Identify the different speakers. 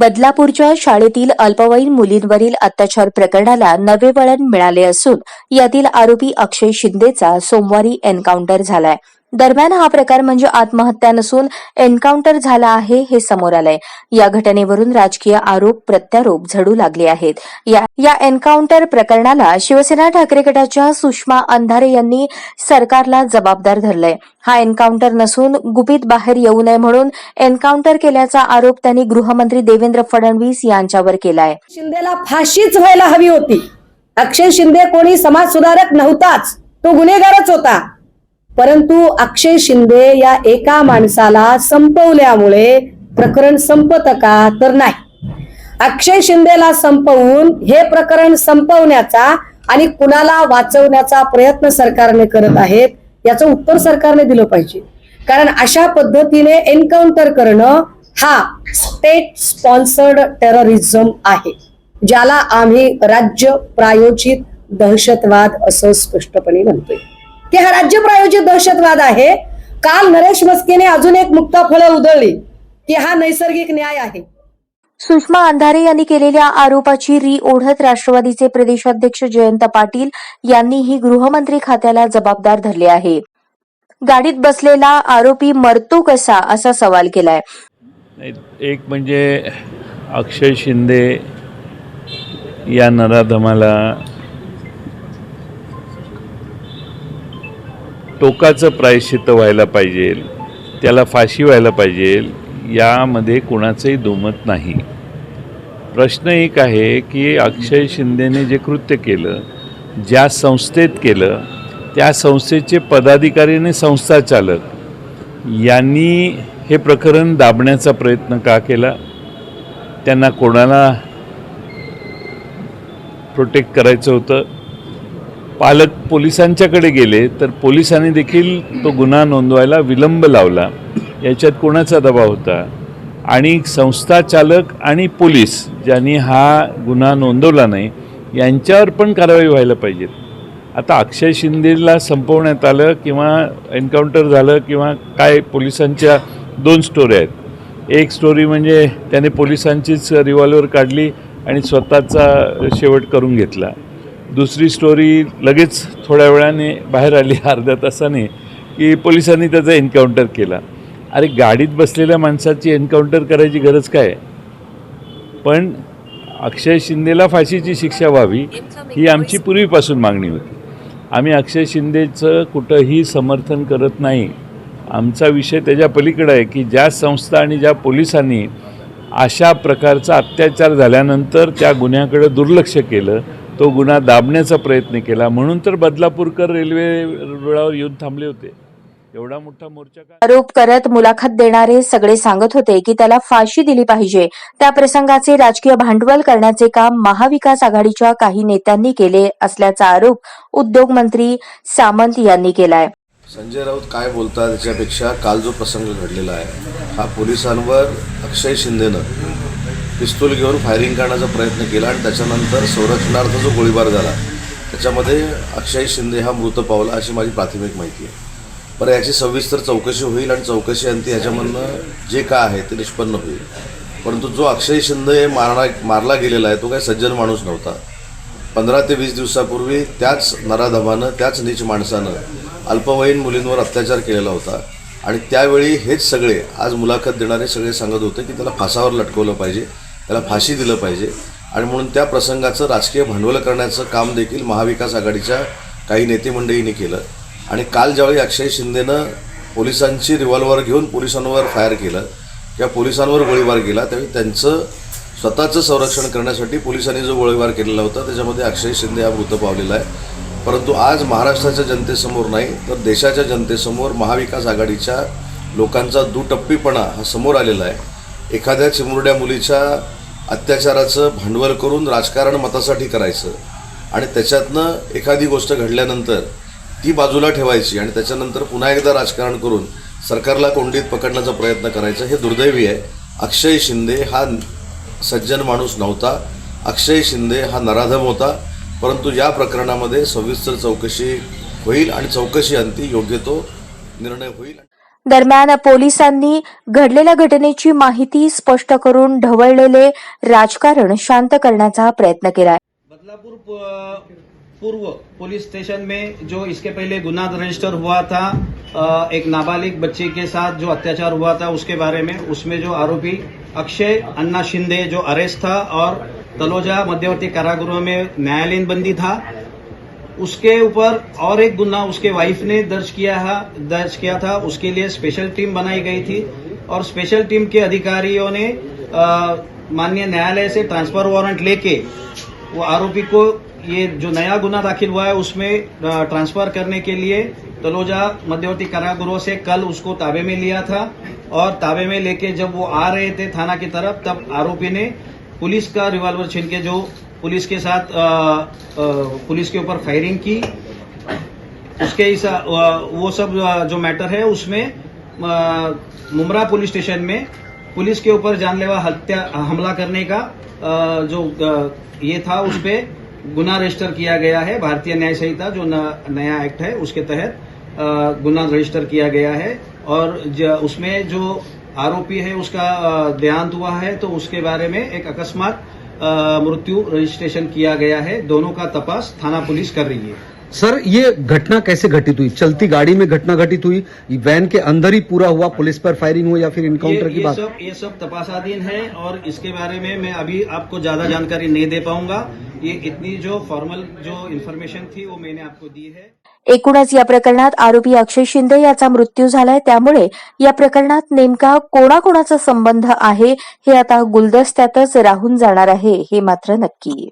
Speaker 1: बदलापूरच्या शाळेतील अल्पवयीन मुलींवरील अत्याचार प्रकरणाला नवे वळण मिळाले असून यातील आरोपी अक्षय शिंदेचा सोमवारी एन्काउंटर झालाय. दरम्यान हा प्रकार म्हणजे आत्महत्या नसून एन्काउंटर झाला आहे हे समोर आलंय. या घटनेवरून राजकीय आरोप प्रत्यारोप झडू लागले आहेत. या या एन्काउंटर प्रकरणाला शिवसेना ठाकरे गटाच्या सुषमा अंधारे यांनी सरकारला जबाबदार धरलंय. हा एन्काउंटर नसून गुपित बाहेर येऊ नये म्हणून एन्काउंटर केल्याचा आरोप त्यांनी गृहमंत्री देवेंद्र फडणवीस यांच्यावर केलाय.
Speaker 2: शिंदेला फाशीच व्हायला हवी होती. अक्षय शिंदे कोणी समाज सुधारक नव्हताच. तो गुन्हेगारच होता. परंतु अक्षय शिंदे या एका माणसाला संपवल्यामुळे प्रकरण संपत का तर नाही. अक्षय शिंदेला संपवून हे प्रकरण संपवण्याचा आणि कुणाला वाचवण्याचा प्रयत्न सरकारने करत आहेत याचं उत्तर सरकारने दिलं पाहिजे. कारण अशा पद्धतीने एन्काउंटर करणं हा स्टेट स्पॉन्सर्ड टेररिझम आहे ज्याला आम्ही राज्य प्रायोजित दहशतवाद असं स्पष्टपणे म्हणतोय. की हा राज्य प्रायोजित दहशतवाद आहे. काल नरेश मस्केने अजून एक मुक्ता फळं उधळली की हा नैसर्गिक न्याय आहे.
Speaker 1: सुषमा अंधारे यांनी केलेल्या आरोपाची री ओढत राष्ट्रवादीचे प्रदेशाध्यक्ष जयंत पाटील यांनीही गृहमंत्री खात्याला जबाबदार धरले आहे. गाडीत बसलेला आरोपी मरतो कसा असा सवाल केलाय.
Speaker 3: एक म्हणजे अक्षय शिंदे या नराधमाला टोकाचं प्रायश्चित्त व्हायला पाहिजे त्याला फाशी व्हायला पाहिजे यामध्ये कुणाचंही दुमत नाही. प्रश्न एक आहे की अक्षय शिंदेने जे कृत्य केलं ज्या संस्थेत केलं त्या संस्थेचे पदाधिकारी आणि संस्था चालक यांनी हे प्रकरण दाबण्याचा प्रयत्न का केला? त्यांना कोणाला प्रोटेक्ट करायचं होतं? पालक पोलिसांच्याकडे गेले तर पोलिसांनी देखील तो गुन्हा नोंदवायला विलंब लावला. याच्यात कोणाचा दबाव होता? आणि संस्था चालक आणि पोलीस ज्यांनी हा गुन्हा नोंदवला नाही यांच्यावर पण कारवाई व्हायला पाहिजे आता अक्षय शिंदेला संपवण्यात आलं किंवा एन्काउंटर झालं किंवा काय पोलिसांच्या दोन स्टोऱ्या आहेत. एक स्टोरी म्हणजे त्याने पोलिसांचीच रिव्हॉल्वर काढली आणि स्वतःचा शेवट करून घेतला. दुसरी स्टोरी लगेच थोड्या वेळाने बाहेर आली अर्ध्या तासाने की पोलिसांनी त्याचा एन्काउंटर केला. अरे गाडीत बसलेल्या माणसाची एन्काउंटर करायची गरज काय? पण अक्षय शिंदेला फाशीची शिक्षा व्हावी ही आमची पूर्वीपासून मागणी होती. आम्ही अक्षय शिंदेचं कुठंही समर्थन करत नाही. आमचा विषय त्याच्या पलीकडं आहे की ज्या संस्था आणि ज्या पोलिसांनी अशा प्रकारचा अत्याचार झाल्यानंतर त्या गुन्ह्याकडे दुर्लक्ष केलं तो गुन्हा दाबण्याचा प्रयत्न केला. म्हणून तर बदलापूरकर रेल्वे रुळावर येऊन थांबले होते. एवढा मोठा मोर्चा का?
Speaker 1: आरोप करत मुलाखत देणारे सगळे सांगत होते की त्याला फाशी दिली पाहिजे. त्या प्रसंगाचे राजकीय भांडवल करण्याचे काम महाविकास आघाडीच्या काही नेत्यांनी केले असल्याचा आरोप उद्योग मंत्री सामंत यांनी केलाय.
Speaker 4: संजय राऊत काय बोलतात त्याच्यापेक्षा काल जो प्रसंग घडलेला आहे हा पोलिसांवर अक्षय शिंदेनं पिस्तूल घेऊन फायरिंग करण्याचा प्रयत्न केला आणि त्याच्यानंतर संरक्षणार्थ जो गोळीबार झाला त्याच्यामध्ये अक्षय शिंदे हा मृत पावला अशी माझी प्राथमिक माहिती आहे. पर याची सविस्तर चौकशी होईल आणि चौकशी अंती ह्याच्यामधनं जे का आहे ते निष्पन्न होईल. परंतु जो अक्षय शिंदे मारणा मारला गेलेला आहे तो काही सज्जन माणूस नव्हता. पंधरा ते वीस दिवसापूर्वी त्याच नराधमानं त्याच नीच माणसानं अल्पवयीन मुलींवर अत्याचार केलेला होता. आणि त्यावेळी हेच सगळे आज मुलाखत देणारे सगळे सांगत होते की त्याला फासावर लटकवलं पाहिजे. त्याला फाशी दिलं पाहिजे. आणि म्हणून त्या प्रसंगाचं राजकीय भांडवल करण्याचं काम देखील महाविकास आघाडीच्या काही नेते मंडळींनी केलं. आणि काल ज्यावेळी अक्षय शिंदेनं पोलिसांची रिव्हॉल्वर घेऊन पोलिसांवर फायर केलं किंवा पोलिसांवर गोळीबार केला त्यावेळी त्यांचं स्वतःचं संरक्षण करण्यासाठी पोलिसांनी जो गोळीबार केलेला होता त्याच्यामध्ये अक्षय शिंदे हा मृत पावलेला आहे. परंतु आज महाराष्ट्राच्या जनतेसमोर नाही तर देशाच्या जनतेसमोर महाविकास आघाडीच्या लोकांचा दुटप्पीपणा हा समोर आलेला आहे. एखाद्या चिमुरड्या मुलीच्या अत्याचाराचं भांडवल करून राजकारण मतासाठी करायचं आणि त्याच्यातनं एखादी गोष्ट घडल्यानंतर ती बाजूला ठेवायची आणि त्याच्यानंतर पुन्हा एकदा राजकारण करून सरकारला कोंडीत पकडण्याचा प्रयत्न करायचा हे दुर्दैवी आहे. अक्षय शिंदे हा सज्जन माणूस नव्हता. अक्षय शिंदे हा नराधम होता. परंतु या प्रकरणामध्ये सविस्तर चौकशी होईल आणि चौकशी अंती योग्य तो निर्णय होईल.
Speaker 1: दरम्यान पोलिसांनी घडलेल्या घटनेची माहिती स्पष्ट करून ढवळलेले राजकारण शांत करण्याचा प्रयत्न केला
Speaker 5: बदलापूर पूर्व पुलिस स्टेशन में जो इसके पहले गुना रजिस्टर हुआ था एक नाबालिग बच्चे के साथ जो अत्याचार हुआ था उसके बारे में उसमें जो आरोपी अक्षय अन्ना शिंदे जो अरेस्ट था और तलोजा मध्यवर्ती कारागृह में न्यायालयीन बंदी था उसके ऊपर और एक गुना उसके वाइफ ने दर्ज किया है दर्ज किया था। उसके लिए स्पेशल टीम बनाई गई थी और स्पेशल टीम के अधिकारियों ने माननीय न्यायालय से ट्रांसफ़र वारंट लेके वो आरोपी को ये जो नया गुना दाखिल हुआ है उसमें ट्रांसफ़र करने के लिए तलोजा मध्यवर्ती कारागृह से कल उसको ताबे में लिया था और ताबे में लेके जब वो आ रहे थे थाना की तरफ़, तब आरोपी ने पुलिस का रिवॉल्वर छीन के जो पुलिस के साथ अ, अ, पुलिस के ऊपर फायरिंग की। उसके हिसा अ, वो सब जो मैटर है उसमें मुमरा पुलिस स्टेशन में पुलिस के ऊपर जानलेवा हत्या हमला करने का अ, जो अ, ये था उस पे गुना रजिस्टर किया गया है। भारतीय न्याय संहिता जो न, नया एक्ट है उसके तहत गुना रजिस्टर किया गया है। और ज, उसमें जो आरोपी है उसका देहांत हुआ है तो उसके बारे में एक अकस्मात मृत्यु रजिस्ट्रेशन किया गया है। दोनों का तपास थाना पुलिस कर रही है।
Speaker 6: सर ये घटना कैसे घटित हुई? चलती गाड़ी में घटना घटित हुई? वैन के अंदर ही पूरा हुआ? पुलिस पर फायरिंग हुई या फिर इनकाउंटर की
Speaker 5: ये
Speaker 6: बात?
Speaker 5: सब ये सब तपासाधीन है और इसके बारे में मैं अभी आपको ज़्यादा जानकारी नहीं दे पाऊँगा। ये इतनी जो फॉर्मल जो इन्फॉर्मेशन थी वो मैंने आपको दी है।
Speaker 1: एकूणच या प्रकरणात आरोपी अक्षय शिंदे याचा मृत्यू झालाय. त्यामुळे या प्रकरणात नेमका कोणाकोणाचा संबंध आहे हे आता गुलदस्त्यातच राहून जाणार आहे हे मात्र नक्की.